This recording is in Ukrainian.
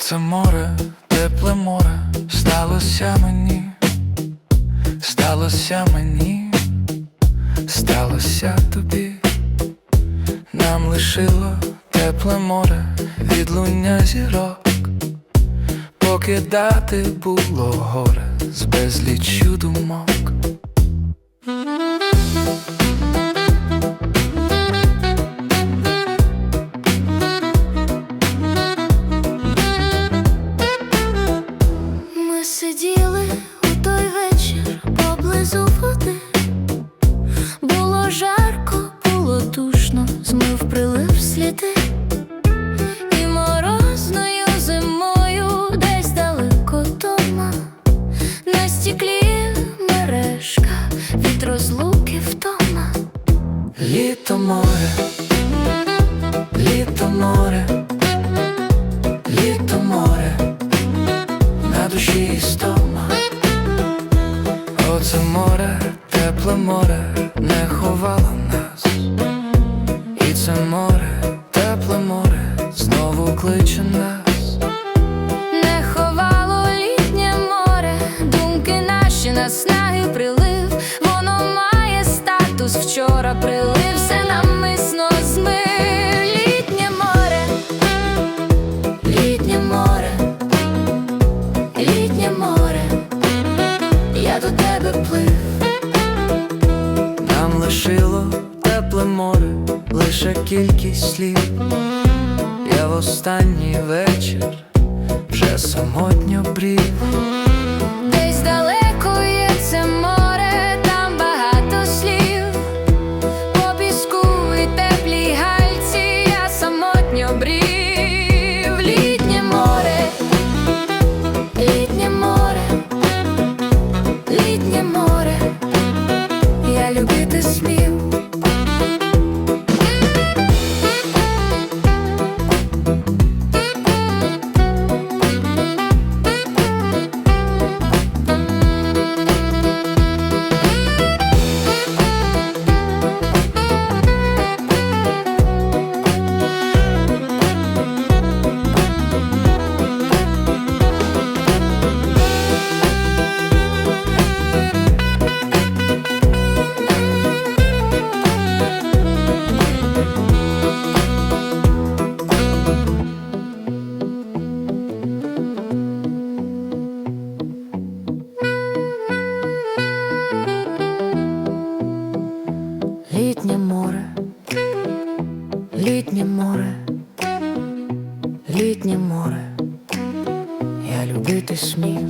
Оце море, тепле море, сталося мені, сталося мені, сталося тобі, нам лишило тепле море, від луня зірок, покидати було горе з безлічю думок. від розлуки втома. Літо море, літо море. лише кількість слів, я в останній вечір вже самотньо брів. море, літнє море, літнє море, я любити смів.